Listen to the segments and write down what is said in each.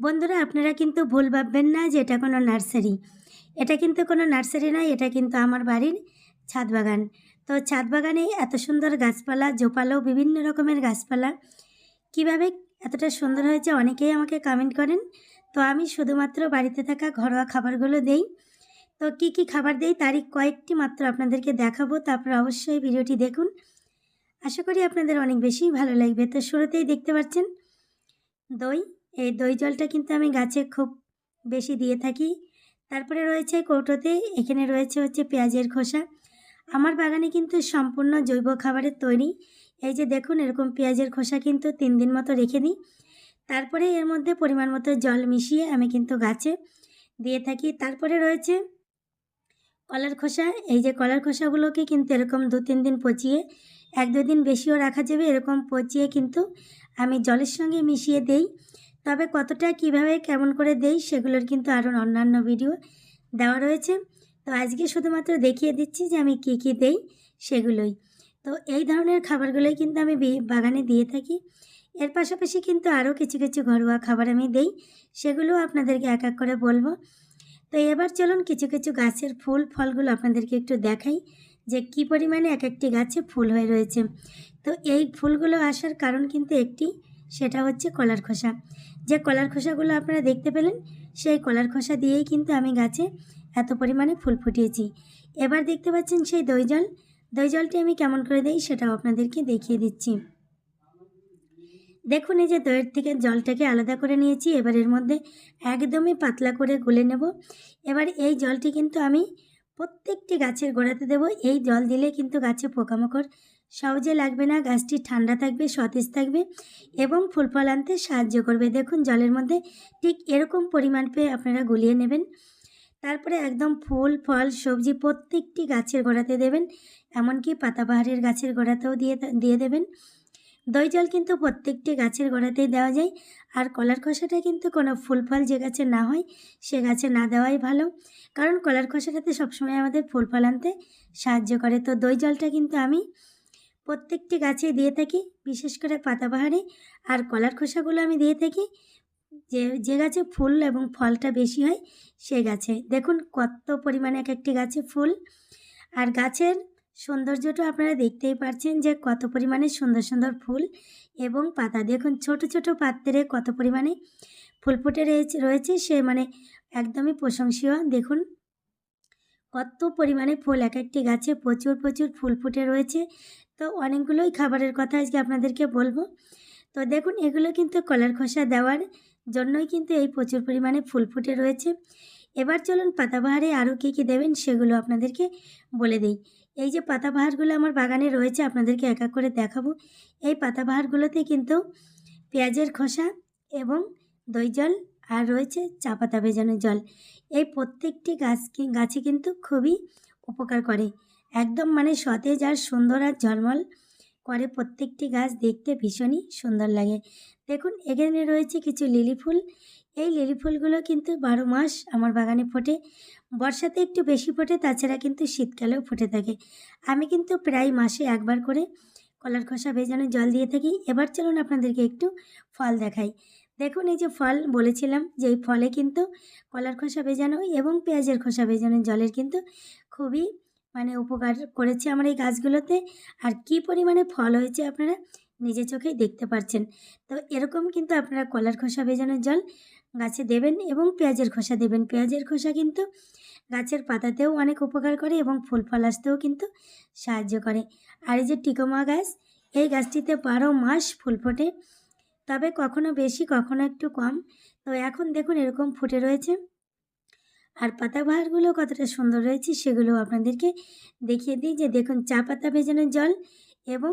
বন্ধুরা, আপনারা কিন্তু ভুল ভাববেন না যে এটা কোনো নার্সারি। এটা কিন্তু কোনো নার্সারি নয়, এটা কিন্তু আমার বাড়ির ছাদ বাগান। তো ছাদ বাগানে এত সুন্দর গাছপালা, জোপালো, বিভিন্ন রকমের গাছপালা। কীভাবে এতটা সুন্দর হয়েছে অনেকেই আমাকে কমেন্ট করেন। তো আমি শুধুমাত্র বাড়িতে থাকা ঘরোয়া খাবারগুলো দেই। তো কি কি খাবার দেই তারই কয়েকটি মাত্র আপনাদেরকে দেখাবো, তারপর অবশ্যই ভিডিওটি দেখুন। আশা করি আপনাদের অনেক বেশি ভালো লাগবে। তো শুরুতেই দেখতে পাচ্ছেন, দই এই দই জলটা কিন্তু আমি গাছে খুব বেশি দিয়ে থাকি। তারপরে রয়েছে কৌটোতে, এখানে রয়েছে হচ্ছে পেঁয়াজের খোসা। আমার বাগানে কিন্তু সম্পূর্ণ জৈব খাবারের তৈরি। এই যে দেখুন, এরকম পেঁয়াজের খোসা কিন্তু তিন দিন মতো রেখে দিই। তারপরে এর মধ্যে পরিমাণ মতো জল মিশিয়ে আমি কিন্তু গাছে দিয়ে থাকি। তারপরে রয়েছে কলার খোসা। এই যে কলার খোসাগুলোকে কিন্তু এরকম দু তিন দিন পচিয়ে, এক দু দিন বেশিও রাখা যাবে, এরকম পচিয়ে কিন্তু আমি জলের সঙ্গে মিশিয়ে দেই। তবে কতটা কীভাবে কেমন করে দেই সেগুলোর কিন্তু আরও অন্যান্য ভিডিও দেওয়া রয়েছে। তো আজকে শুধুমাত্র দেখিয়ে দিচ্ছি যে আমি কি কি দেই সেগুলোই। তো এই ধরনের খাবারগুলোই কিন্তু আমি বাগানে দিয়ে থাকি। এর পাশাপাশি কিন্তু আরও কিছু কিছু ঘরোয়া খাবার আমি দেই সেগুলো আপনাদেরকে এক এক করে বলব। তো এবার চলুন কিছু কিছু গাছের ফুল, ফলগুলো আপনাদেরকে একটু দেখাই যে কি পরিমাণে এক একটি গাছে ফুল হয়ে রয়েছে। তো এই ফুলগুলো আসার কারণ কিন্তু একটি সেটা হচ্ছে কলার খোসা। যে কলার খোসাগুলো আপনারা দেখতে পেলেন, সেই কলার খোসা দিয়েই কিন্তু আমি গাছে এত পরিমাণে ফুল ফুটিয়েছি। এবার দেখতে পাচ্ছেন সেই দই জল দই জলটি আমি কেমন করে দিই সেটাও আপনাদেরকে দেখিয়ে দিচ্ছি। দেখুন, এই যে দইয়ের থেকে জলটাকে আলাদা করে নিয়েছি। এবার এর মধ্যে একদমই পাতলা করে গুলে নেব। এবার এই জলটি কিন্তু আমি প্রত্যেকটি গাছের গোড়াতে দেব। এই জল দিলে কিন্তু গাছে পোকামাকড় সহজে লাগবে না। গাছটি ঠান্ডা থাকবে, সতেজ থাকবে এবং ফুল ফল আনতে সাহায্য করবে। দেখুন, জলের মধ্যে ঠিক এরকম পরিমাণ পেয়ে আপনারা গুলিয়ে নেবেন। তারপরে একদম ফুল, ফল, সবজি প্রত্যেকটি গাছের গোড়াতে দেবেন। এমনকি পাতাবাহারের গাছের গোড়াতেও দিয়ে দিয়ে দেবেন। দই জল কিন্তু প্রত্যেকটি গাছের গোড়াতেই দেওয়া যায়। আর কলার খসাটা কিন্তু কোনো ফুল ফল যে গাছে না হয়, সে গাছে না দেওয়াই ভালো। কারণ কলার খোসাটাতে সবসময় আমাদের ফুল ফল আনতে সাহায্য করে। তো দই জলটা কিন্তু আমি প্রত্যেকটি গাছে দিয়ে থাকি, বিশেষ করে পাতাবাহারে আর কলার খোসাগুলো আমি দিয়ে থাকি যে যে গাছে ফুল এবং ফলটা বেশি হয়, সে গাছে। দেখুন কত পরিমাণে এক একটি গাছে ফুল। আর গাছের সৌন্দর্যটা আপনারা দেখতেই পারছেন যে কত পরিমাণে সুন্দর সুন্দর ফুল এবং পাতা। দেখুন, ছোট ছোট পাত্রে কত পরিমাণে ফুল ফুটে রয়েছে রয়েছে, সে মানে একদমই প্রশংসীয়। দেখুন, কত পরিমাণে ফুল এক একটি গাছে প্রচুর প্রচুর ফুল ফুটে রয়েছে। তো অনেকগুলোই খাবারের কথা আজকে আপনাদেরকে বলব। তো দেখুন, এগুলো কিন্তু কলার খোসা দেওয়ার জন্যই কিন্তু এই প্রচুর পরিমাণে ফুল ফুটে রয়েছে। এবার চলুন পাতাবাহারে আরও কী কী দেবেন সেগুলো আপনাদেরকে বলে দিই। এই যে পাতাবাহারগুলো আমার বাগানে রয়েছে, আপনাদেরকে এক এক করে দেখাবো। এই পাতাবাহারগুলোতে কিন্তু পেঁয়াজের খোসা এবং দই জল আর রয়েছে চা পাতা ভেজানো জল। এই প্রত্যেকটি গাছ গাছে কিন্তু খুবই উপকার করে। একদম মানে সতেজ আর সুন্দর আর ঝলমল করে প্রত্যেকটি গাছ দেখতে ভীষণই সুন্দর লাগে। দেখুন, এখানে রয়েছে কিছু লিলি ফুল এই লিলি ফুলগুলো কিন্তু বারো মাস আমার বাগানে ফোটে। বর্ষাতে একটু বেশি ফোটে, তাছাড়া কিন্তু শীতকালেও ফুটে থাকে। আমি কিন্তু প্রায় মাসে একবার করে কলার খোসা ভেজানো জল দিয়ে থাকি। এবার চলুন আপনাদেরকে একটু ফল দেখাই। দেখুন, এই যে ফল বলেছিলাম যে এই ফলে কিন্তু কলার খোসা ভেজানো এবং পেঁয়াজের খোসা ভেজানো জলের কিন্তু খুবই মানে উপকার করেছে আমার এই গাছগুলোতে। আর কি পরিমাণে ফল হয়েছে আপনারা নিজে চোখেই দেখতে পাচ্ছেন তো এরকম কিন্তু আপনারা কলার খোসা ভেজানোর জল গাছে দেবেন এবং পেঁয়াজের খোসা দেবেন। পেঁয়াজের খোসা কিন্তু গাছের পাতাতেও অনেক উপকার করে এবং ফুল ফল আসতেও কিন্তু সাহায্য করে। আর এই যে টিকোমা গাছ, এই গাছটিতে বারো মাস ফুল ফোটে, তবে কখনো বেশি, কখনো একটু কম। তো এখন দেখুন এরকম ফুটে রয়েছে। আর পাতাবাহারগুলো কতটা সুন্দর রয়েছে সেগুলো আপনাদেরকে দেখিয়ে দিই। যে দেখুন, চা পাতা ভেজানোর জল এবং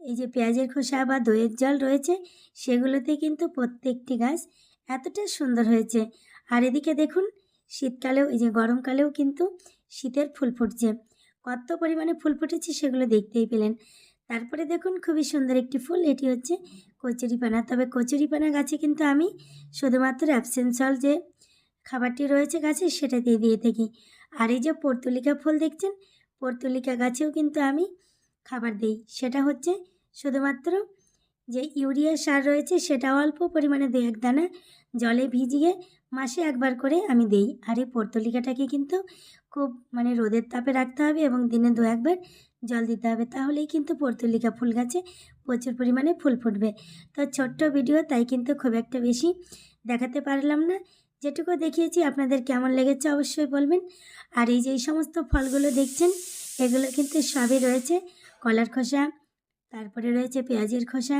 এই যে পেঁয়াজের খোসা বা দইয়ের জল রয়েছে, সেগুলোতে কিন্তু প্রত্যেকটি গাছ এতটা সুন্দর হয়েছে। আর এদিকে দেখুন, শীতকালেও, এই যে গরমকালেও কিন্তু শীতের ফুল ফুটছে। কত পরিমাণে ফুল ফুটেছে সেগুলো দেখতেই পেলেন। তারপরে দেখুন, খুবই সুন্দর একটি ফুল, এটি হচ্ছে কচুরিপানা। তবে কচুরিপানা গাছে কিন্তু আমি শুধুমাত্র অ্যাবসেন্সল যে খাবারটি রয়েছে গাছে, সেটা দিয়ে দিয়ে থাকি। আর এই যে পর্তুলিকা ফুল দেখছেন, পর্তুলিকা গাছেও কিন্তু আমি খাবার দিই। সেটা হচ্ছে শুধুমাত্র যে ইউরিয়া সার রয়েছে সেটা অল্প পরিমাণে দু এক দানা জলে ভিজিয়ে মাসে একবার করে আমি দেই। আর এই পর্তলিকাটাকে কিন্তু খুব মানে রোদের তাপে রাখতে হবে এবং দিনে দু একবার জল দিতে হবে। তাহলেই কিন্তু পর্তলিকা ফুল গাছে প্রচুর পরিমাণে ফুল ফুটবে। তো ছোট্ট ভিডিও, তাই কিন্তু খুব একটা বেশি দেখাতে পারলাম না। যেটুকু দেখিয়েছি, আপনাদের কেমন লেগেছে অবশ্যই বলবেন। আর এই যে এই সমস্ত ফলগুলো দেখছেন, এগুলো কিন্তু সবই রয়েছে। কলার খোসা, তারপরে রয়েছে পেঁয়াজের খোসা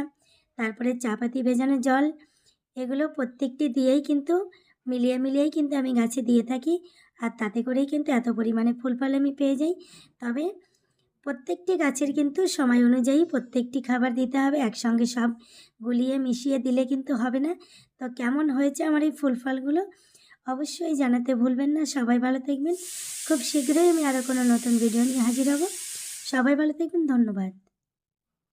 তারপরে চা পাতি ভেজানো জল, এগুলো প্রত্যেকটি দিয়েই কিন্তু, মিলিয়ে মিলিয়েই কিন্তু আমি গাছে দিয়ে থাকি। আর তাতে করেই কিন্তু এত পরিমাণে ফুল ফল আমি পেয়ে যাই। তবে প্রত্যেকটি গাছের কিন্তু সময় অনুযায়ী প্রত্যেকটি খাবার দিতে হবে, একসঙ্গে সব গুলিয়ে মিশিয়ে দিলে কিন্তু হবে না। তো কেমন হয়েছে আমার এই ফুল ফলগুলো? অবশ্যই জানাতে ভুলবেন না। সবাই ভালো থাকবেন। খুব শীঘ্রই আমি আরও কোনো নতুন ভিডিও নিয়ে হাজির হব। সবাই ভালো থাকবেন। ধন্যবাদ।